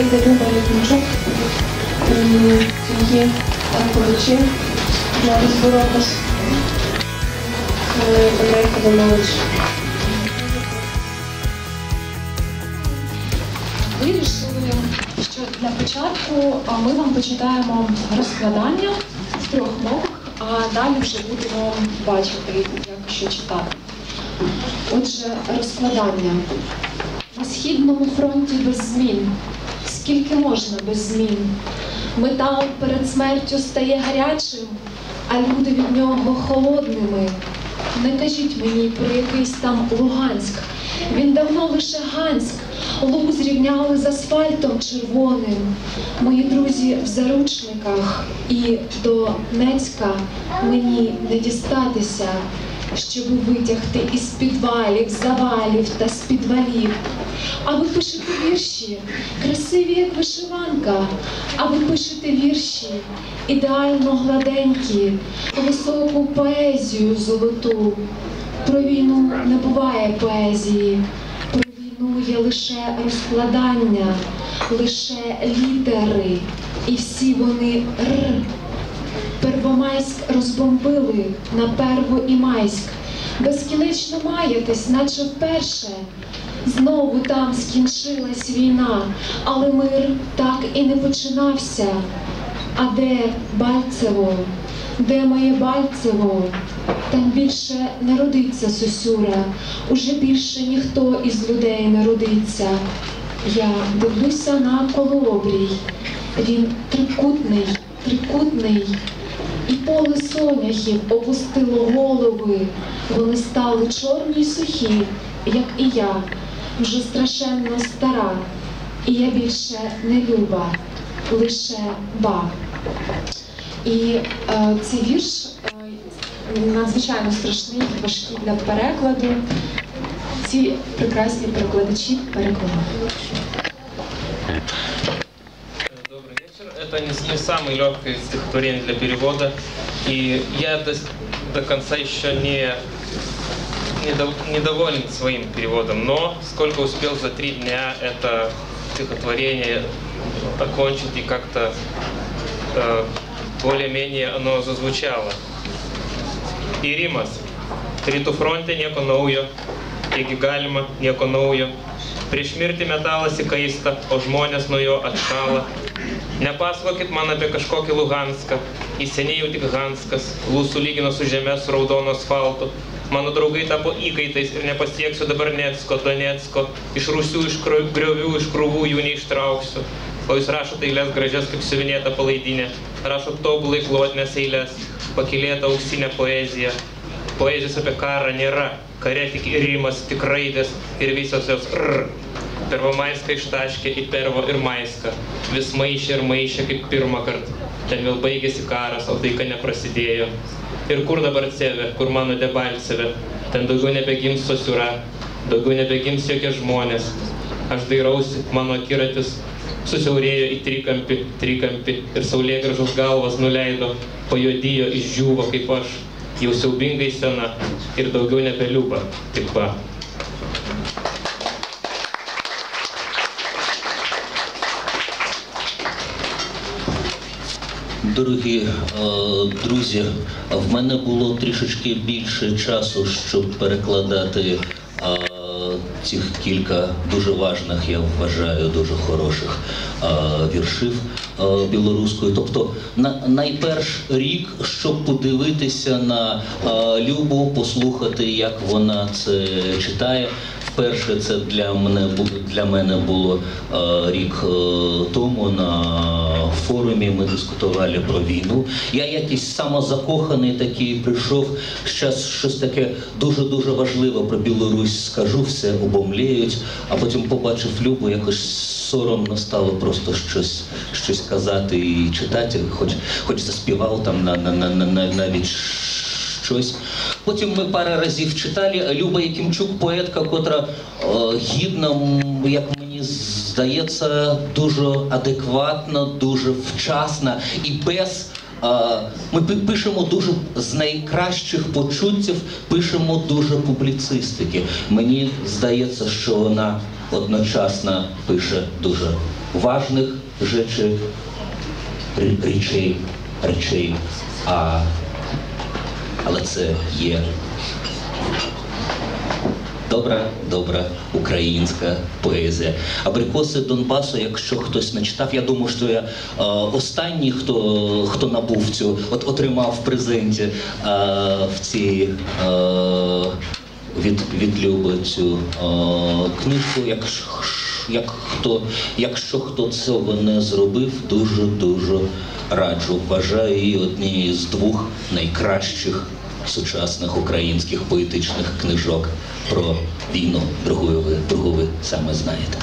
Вийде Люба Якимчук і її Анковичі для розборотись. Андрей Каданович. Вирішили, що для початку ми вам почитаємо розкладання з трьох мов, а далі вже будемо бачити, як що читати. Отже, розкладання. На східному фронті без змін. Скільки можна без змін? Метал перед смертю стає гарячим, а люди від нього холодними. Не кажіть мені про якийсь там Луганськ. Він давно лише Ганськ. Луг зрівняли з асфальтом червоним. Мої друзі в заручниках і до Нецька мені не дістатися, щоб витягти із підвалів, завалів та з підвалів. А ви пишете вірші, красиві, як вишиванка, а ви пишете вірші, ідеально гладенькі, високу поезію золоту. Про війну не буває поезії, про війну є лише розкладання, лише літери, і всі вони р. Розбомбили на Перво і Майськ. Безкінечно маєтесь, наче вперше. Знову там скінчилась війна, але мир так і не починався. А де Бальцево? Де моє Бальцево? Там більше не родиться Сосюра, уже більше ніхто із людей не родиться. Я дивлюся на колообрій. Він трикутний, трикутний. Поле соняхів опустило голови. Вони стали чорні й сухі, як і я, вже страшенно стара. І я більше не люба, лише ба. І е, цей вірш е, надзвичайно страшний, важкий для перекладу. Ці прекрасні перекладачі перекладали. Это не, не самое легкое стихотворение для перевода. И я до, до конца еще не, недов- недоволен своим переводом. Но сколько успел за три дня это стихотворение окончить и как-то э, более-менее оно зазвучало. Irimas. Rytų fronte nieko naujo, kiekgi galima nieko naujo. Prieš mirtį metalas įkaista, o žmonės nuo jo atšala. Nepasakokit man apie kažkokį Luhanską, jis seniai jau tik Hanskas, lūsų lygino su žemė su raudonu asfaltu. Mano draugai tapo įkaitais ir nepasieksiu dabar Netsko, Donetsko, iš rūsių, iš griovių, iš krūvų jų neištrauksiu. O jūs rašote eilės gražias kaip siuvinėta palaidinė, rašot tobulai klotnes eilės, pakilėta auksinė poezija. Poezijos apie karą nėra, kare tik rimas, tik raidės ir visos jos r. Pervamaiska ištaškė į pervo ir maiską. Vis maišė ir maišė kaip pirmą kartą. Ten vėl baigėsi karas, o taika neprasidėjo. Ir kur dabar Ceve, kur mano Debalceve? Ten daugiau nebegims Sosiura, daugiau nebegims jokie žmonės. Aš dairausi, mano akiratis susiaurėjo į trikampį, trikampį ir saulėgražus galvas nuleido, pajodijo, išdžiūvo kaip aš, jau siaubingai sena ir daugiau nebeliuba, tik va. Дорогі е, друзі, в мене було трішечки більше часу, щоб перекладати е, цих кілька дуже важних, я вважаю, дуже хороших е, віршів е, білоруською. Тобто, на, найперш рік, щоб подивитися на е, Любу, послухати, як вона це читає. Вперше це для мене було для мене було е, рік е, тому на форумі. Ми дискутували про війну. Я якийсь самозакоханий такий прийшов. Щас щось таке дуже дуже важливе про Білорусь скажу, все обомліють, а потім побачив Любу, якось соромно стало просто щось, щось казати і читати, хоч хоч заспівав там на, на, на, на навіть щось. Потім ми пару разів читали. Люба Якимчук, поетка, котра е, гідна, як мені здається, дуже адекватно, дуже вчасно і без ми пи- пишемо дуже з найкращих почуттів, пишемо дуже публіцистики. Мені здається, що вона одночасно пише дуже важних речей, речей, а, але це є Добра, добра українська поезія. Абрикоси Донбасу, якщо хтось не читав, я думаю, що я е, останній, хто, хто набув цю, от отримав в презенті е, в цій е, від, від Люби цю е, книжку. Якщо, як хто, якщо хто цього не зробив, дуже дуже раджу. Вважаю її однією з двох найкращих сучасних українських поетичних книжок про війну. Другу ви, другу ви саме знаєте.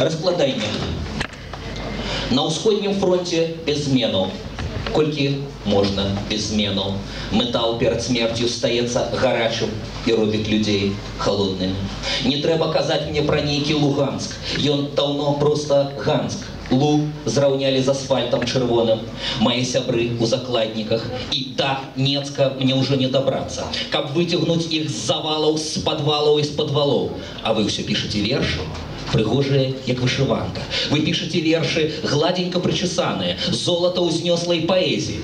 Розкладання. На Усходнім фронті без Кольки можна без змену. Метал перед смертю стається гарячим і робить людей холодними. Не треба казати мені про нейкий Луганськ. Ён давно просто Ганськ. Лу зраўнялі з асфальтам чырвоным. Мае сябры у закладніках. І да Нецка мне ўжо не дабрацца. Каб выцягнуць іх з завалаў, з падвалаў і з падвалоў. А вы ўсё пішаце вершы? Прыгожыя, як вышыванка. Вы пішаце вершы гладенька прычесаныя, золата ўзнёслай паэзіі.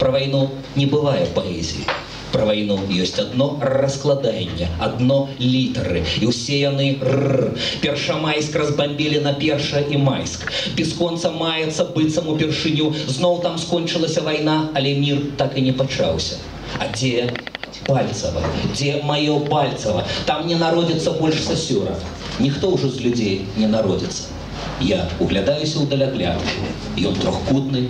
Пра вайну не бывае паэзіі. Пра вайну ёсць адно раскладанне, адно літары, і ўсе яны р. Першамайск разбамбілі на перша і майск. Бесконца маецца быццам упершыню, зноў там скончылася вайна, але мір так і не пачаўся. А дзе Пальцева, дзе маё Пальцева, там не народзіцца больш сасюра. Ніхто ўжо з людзей не народзіцца. Я углядаюся ў далягляд. Ён трохкутны,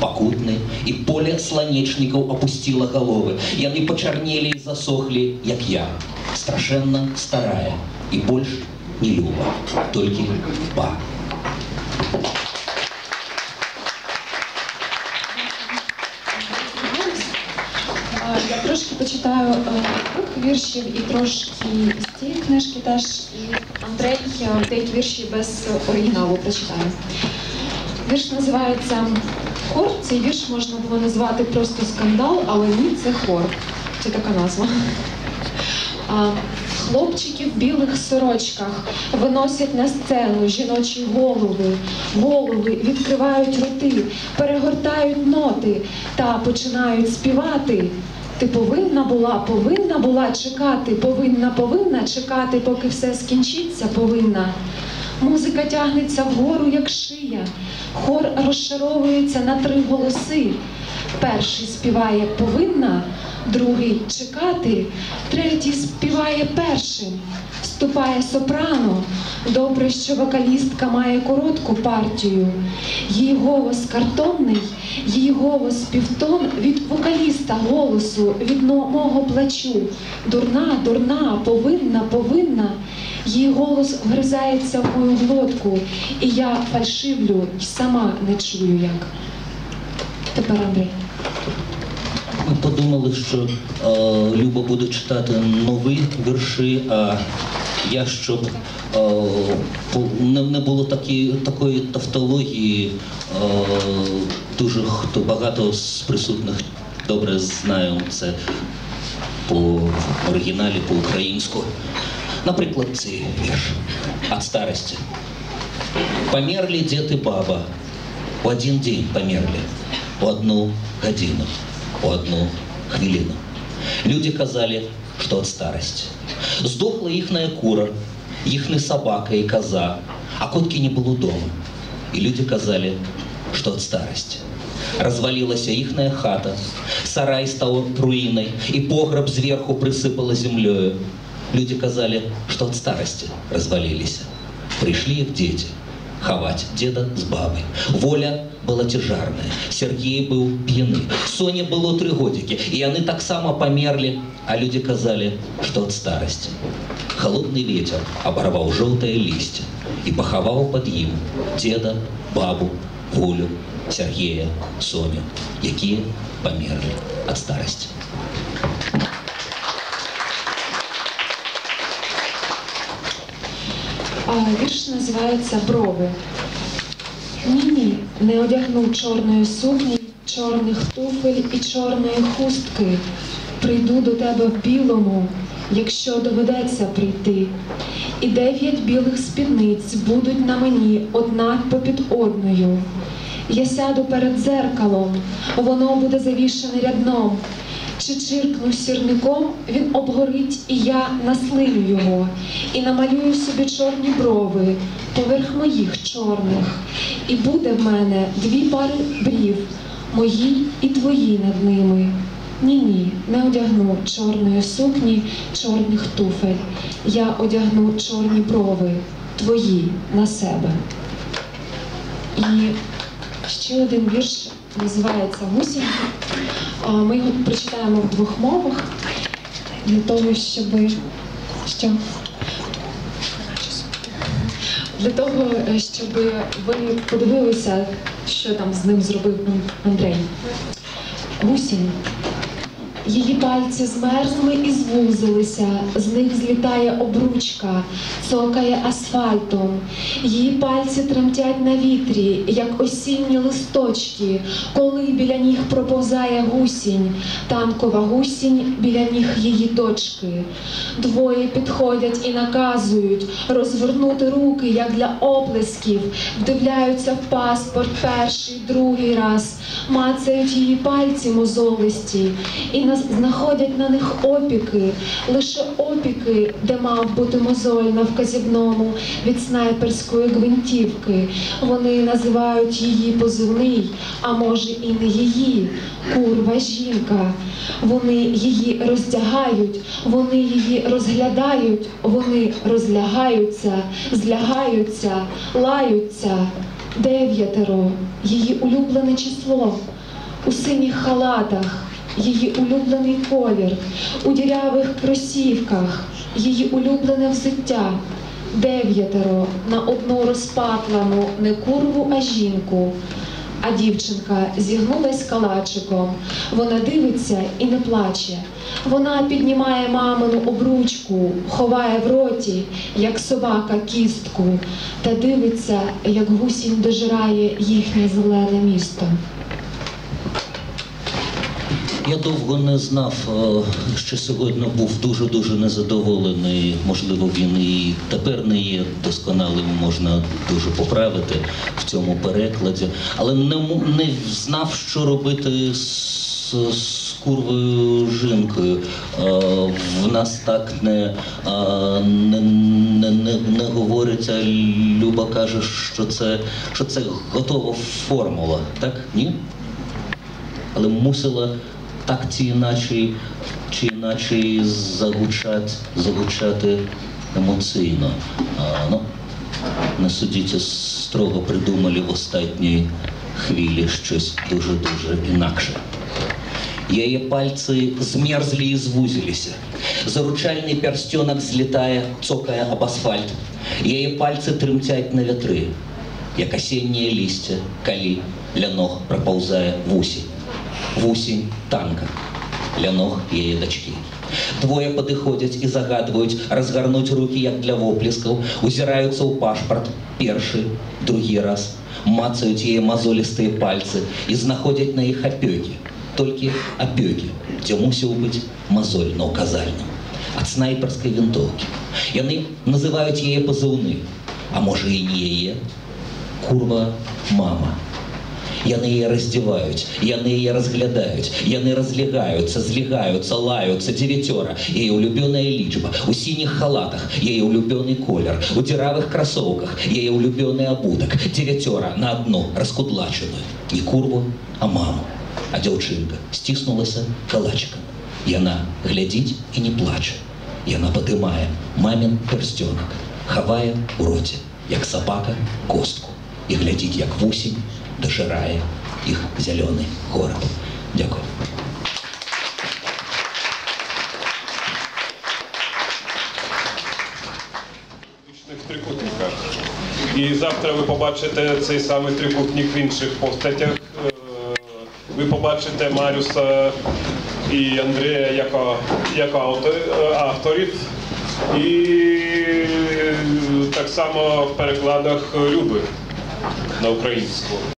пакутны, і поле сланечнікаў апусціла галовы. Яны пачарнелі і засохлі, як я. Страшэнна старая і больш не люба, толькі па. А, Я трошки почитаю е, двох віршів і трошки з цієї книжки теж. І Андрей деякі вірші без оригіналу прочитає. Вірш називається Хор. Цей вірш можна було назвати просто скандал, але ні, це хор. Це така назва. Хлопчики в білих сорочках виносять на сцену жіночі голови, голови відкривають роти, перегортають ноти та починають співати. Ти повинна була, повинна була чекати, повинна, повинна чекати, поки все скінчиться, повинна. Музика тягнеться вгору, як шия, хор розшаровується на три голоси. Перший співає повинна, другий чекати, третій співає першим, вступає сопрано. Добре, що вокалістка має коротку партію. Її голос картонний, її голос півтон від вокаліста голосу, від мого плачу. Дурна, дурна, повинна, повинна. Її голос вгризається в мою глотку, і я фальшивлю і сама не чую як. Тепер Андрій. Ми подумали, що е, Люба буде читати нові вірші, а я щоб е, не, було такі, такої тавтології, е, дуже хто багато з присутніх добре знають це по оригіналі, по-українську. Наприклад, цей вірш «От старості». Померли дед и баба, у один день померли, одну годину, у одну хвилину. Люди казали, что от старости. Здохла ихная кура, ихная собака и коза, а котки не было дома. И люди казали, что от старости. Развалилась ихная хата, сарай стал руиной, и погреб зверху присыпало землею. Люди казали, что от старости развалились. Пришли их дети ховать деда с бабой. Воля была тяжарная, Сергей был пьяны, Соне было три годики, и они так само померли, а люди казали, что от старости. Холодный ветер оборвал желтые листья и поховал под им деда, бабу, Волю, Сергея, Соню, якие померли от старости. Вірш називається Брови. Ні, ні, не одягну чорної сукні, чорних туфель і чорної хустки. Прийду до тебе в білому, якщо доведеться прийти. І дев'ять білих спідниць будуть на мені одна попід одною. Я сяду перед дзеркалом, воно буде завішане рядном. Чи чиркну сірником, він обгорить, і я наслиню його, і намалюю собі чорні брови поверх моїх чорних. І буде в мене дві пари брів, мої і твої над ними. Ні, ні, не одягну чорної сукні, чорних туфель. Я одягну чорні брови, твої на себе. І ще один вірш називається Мусінка. Ми його прочитаємо в двох мовах для того, щоб що? Для того, щоб ви подивилися, що там з ним зробив Андрей. Гусінь. Її пальці змерзли і звузилися, з них злітає обручка, цокає асфальтом. Її пальці тремтять на вітрі, як осінні листочки, коли біля ніг проповзає гусінь, танкова гусінь біля ніг її дочки. Двоє підходять і наказують розвернути руки, як для оплесків, вдивляються в паспорт перший, другий раз, мацають її пальці мозолисті і знаходять на них опіки, лише опіки, де мав бути мозоль на вказівному від снайперської гвинтівки. Вони називають її позивний, а може і не її, курва жінка. Вони її роздягають, вони її розглядають, вони розлягаються, злягаються, лаються. Дев'ятеро, її улюблене число у синіх халатах, її улюблений колір, у дірявих кросівках, її улюблене взуття. Дев'ятеро на одну розпатлану не курву, а жінку. А дівчинка зігнулась калачиком. Вона дивиться і не плаче. Вона піднімає мамину обручку, ховає в роті, як собака кістку, та дивиться, як гусінь дожирає їхнє зелене місто. Я довго не знав, е, що сьогодні був дуже-дуже незадоволений. Можливо, він і тепер не є досконалим, можна дуже поправити в цьому перекладі. Але не, не знав, що робити з, з курвою жінкою. Е, В нас так не, е, не, не, не, не говориться. Люба каже, що це, що це готова формула, так? Ні? але мусила так чи іначе, чи іначе загучати, загучати емоційно. А, ну, не судіться, строго придумали в останній хвилі щось дуже-дуже інакше. Її пальці змерзли і звузилися. Заручальний перстенок злітає, цокає об асфальт. Її пальці тремтять на вітри, як осіннє листя, коли для ног проползає в усі. В усі танка для ног її дочки. Двоє підходять і загадують розгорнуть руки, як для воплесків, узираються у пашпорт перший, другий раз, мацають її мозолисті пальці і знаходять на їх опеки. Тільки опеки, де мусив бути мозоль на указальном. От снайперської винтовки. І вони називають її позивний. А може і не її? Курва мама. Яни її роздівають, яни її розглядають, яни розлягаються, злягаються, лаються, дев'ятера, її улюблена лічба, у синіх халатах, її улюблений колір, у діравих кросовках, її улюблений обуток, дев'ятера на одну розкудлачену. Не курву, а маму. А дівчинка стиснулася калачиком. І вона глядить і не плаче. І вона подимає мамин перстенок, ховає у роті, як собака, костку. І глядить, як вусінь дожирає їх зелений город. Дякую. Вічних трикутниках. І завтра ви побачите цей самий трикутник в інших постатях. Е, Ви побачите Маріуса і Андрія як, як е, авторів. І так само в перекладах Люби. на українську.